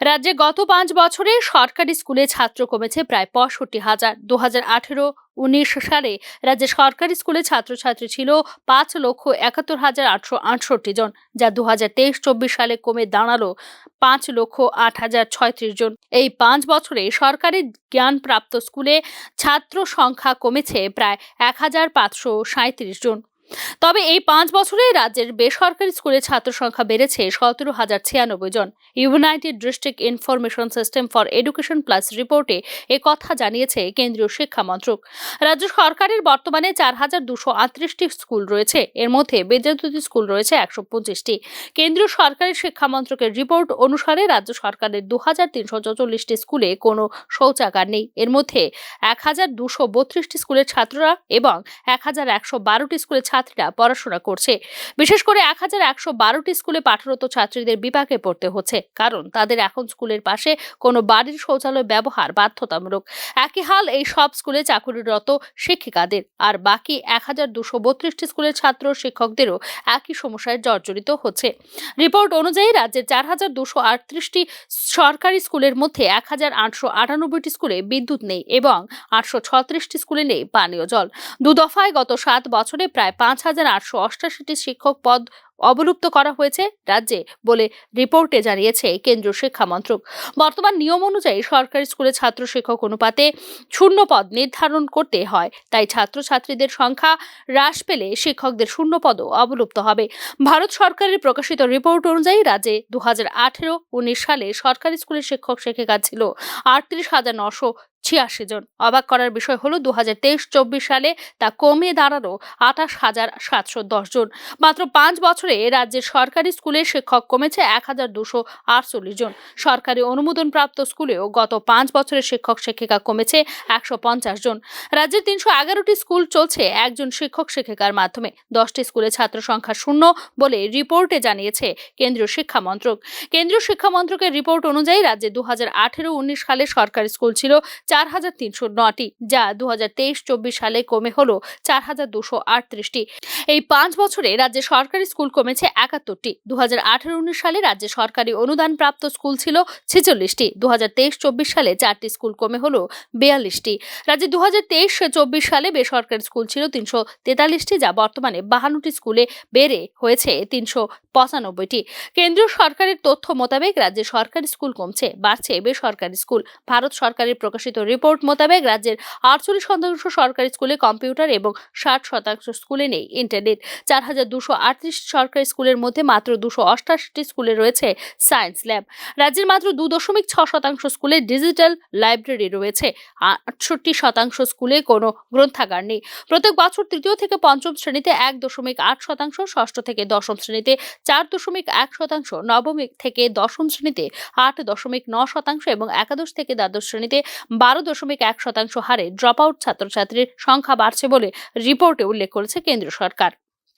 রাজ্যে গত পাঁচ বছরে সরকারি স্কুলে ছাত্র কমেছে প্রায় পঁয়ষট্টি হাজার। দু হাজার আঠেরো উনিশ সালে রাজ্যে সরকারি স্কুলে ছাত্রছাত্রী ছিল পাঁচ লক্ষ একাত্তর হাজার আটশো আটষট্টি জন, যা দু হাজার তেইশ চব্বিশ সালে কমে দাঁড়াল পাঁচ লক্ষ আট হাজার ছয়ত্রিশ জন। এই পাঁচ বছরে সরকারি জ্ঞানপ্রাপ্ত স্কুলে ছাত্র সংখ্যা কমেছে প্রায় এক হাজার পাঁচশো সাঁত্রিশ জন। তবে এই পাঁচ বছরে রাজ্যের বেসরকারি স্কুলে ছাত্র সংখ্যা বেড়েছে সতেরো হাজার ছিয়ানব্বই জন। United District Information System for Education plus রিপোর্টে এ কথা জানিয়েছে কেন্দ্রীয় শিক্ষা মন্ত্রক। রাজ্য সরকারের বর্তমানে চার হাজার দুশো আটত্রিশটি স্কুল রয়েছে। এর মধ্যে বেদান্তী স্কুল রয়েছে একশো পঁচিশটি। কেন্দ্রীয় সরকারি শিক্ষা মন্ত্রকের রিপোর্ট অনুসারে রাজ্য সরকারের দু হাজার তিনশো চৌচল্লিশটি স্কুলে কোনো শৌচাগার নেই। এর মধ্যে এক হাজার দুশো বত্রিশটি স্কুলের ছাত্ররা এবং এক হাজার একশো বারোটি স্কুলের ছাত্রীরা পড়াশোনা করছে। বিশেষ করে এক হাজার একশো বারোটি স্কুলে পাঠরত ছাত্রীদের বিপাকে পড়তে হচ্ছে, কারণ তাদের এখন স্কুলের পাশে কোনো বাড়ির শৌচালয় ব্যবহার বাধ্যতামূলক। একই হাল এই সব স্কুলে চাকুরিরত শিক্ষিকাদের, আর বাকি এক হাজার দুশো বত্রিশটি স্কুলের ছাত্র শিক্ষকদেরও একই সমস্যায় জর্জরিত হচ্ছে। রিপোর্ট অনুযায়ী রাজ্যের চার হাজার দুশো আটত্রিশটি সরকারি স্কুলের মধ্যে এক হাজার আটশো আটানব্বইটি স্কুলে বিদ্যুৎ নেই এবং আটশো ছত্রিশটি স্কুলে নেই পানীয় জল। দু দফায় গত সাত বছরে প্রায় পাঁচ হাজার আটশো অষ্টাশিটি শিক্ষক পদ অবলুপ্ত করা হয়েছে রাজ্যে বলে রিপোর্টে জানিয়েছে কেন্দ্রীয় শিক্ষা মন্ত্রক। বর্তমান নিয়ম অনুযায়ী সরকারি স্কুলে ছাত্র শিক্ষক অনুপাতে শূন্য পদ নির্ধারণ করতে হয়, তাই ছাত্রছাত্রীদের সংখ্যা হ্রাস পেলে শিক্ষকদের শূন্য পদও অবলুপ্ত হবে। ভারত সরকারের প্রকাশিত রিপোর্ট অনুযায়ী রাজ্যে দু হাজার আঠেরো উনিশ সালে সরকারি স্কুলের শিক্ষক শিক্ষিকা ছিল আটত্রিশ হাজার নশো ছিয়াশি জন। অবাক করার বিষয় হলো দু হাজার তেইশ, চব্বিশ সালে তা কমে দাঁড়াল আঠাশ হাজার সাতশো দশ জন। মাত্র পাঁচ বছরে রাজ্যের সরকারি স্কুলে শিক্ষক কমেছে এক হাজার দুশো আটচল্লিশ জন। সরকারি অনুমোদনপ্রাপ্ত স্কুলেও গত পাঁচ বছরে শিক্ষক শিক্ষিকা কমেছে একশো পঞ্চাশ জন। রাজ্যের তিনশো এগারোটি স্কুল চলছে একজন শিক্ষক শিক্ষিকার মাধ্যমে। দশটি স্কুলে ছাত্র সংখ্যা শূন্য বলে রিপোর্টে জানিয়েছে কেন্দ্রীয় শিক্ষা মন্ত্রক। কেন্দ্রীয় শিক্ষা মন্ত্রকের রিপোর্ট অনুযায়ী রাজ্যে দু হাজার আঠেরো, উনিশ সালে সরকারি স্কুল ছিল চার হাজার তিনশো নটি, যা দু হাজার তেইশ চব্বিশ সালে কমে হলো চার হাজার দুশো আটত্রিশটি। এই পাঁচ বছরে রাজ্যে সরকারি স্কুল কমেছে একাত্তরটি। দু হাজার সালে রাজ্যে সরকারি অনুদান প্রাপ্ত স্কুল ছিল ছেচল্লিশটি। দু হাজার সালে চারটি স্কুল কমে হলো বিয়াল্লিশটি। রাজ্যে দু হাজার সালে বেসরকারি স্কুল ছিল তিনশো তেতাল্লিশটি, যা বর্তমানে বাহান্নটি স্কুলে বেড়ে হয়েছে তিনশো পঁচানব্বইটি। কেন্দ্রীয় সরকারের তথ্য মোতাবেক রাজ্যে সরকারি স্কুল কমছে, বাড়ছে বেসরকারি স্কুল। ভারত সরকারের প্রকাশিত রিপোর্ট মোতাবেক রাজ্যের আটচল্লিশ শতাংশ সরকারি স্কুলে কম্পিউটার এবং ষাট শতাংশ স্কুলে নেই ইন্টারনেট। চার হাজার দুশো আটত্রিশ সরকারি স্কুলের মধ্যে মাত্র দুশো অষ্টাশিটি স্কুলে রয়েছে সায়েন্স ল্যাব। রাজ্যের মাত্র দু দশমিক ছ শতাংশ স্কুলে ডিজিটাল লাইব্রেরি রয়েছে। আটষট্টি শতাংশ স্কুলে কোনো গ্রন্থাগার নেই। প্রত্যেক বছর তৃতীয় থেকে পঞ্চম শ্রেণীতে এক দশমিক আট শতাংশ, ষষ্ঠ থেকে দশম শ্রেণীতে চার দশমিক এক শতাংশ নবম থেকে দশম শ্রেণীতে আট দশমিক ন শতাংশ এবং একাদশ থেকে দ্বাদশ শ্রেণীতে বারো দশমিক এক শতাংশ হারে ড্রপ আউট ছাত্রছাত্রীর সংখ্যা বাড়ছে বলে রিপোর্টে উল্লেখ করেছে কেন্দ্র সরকার।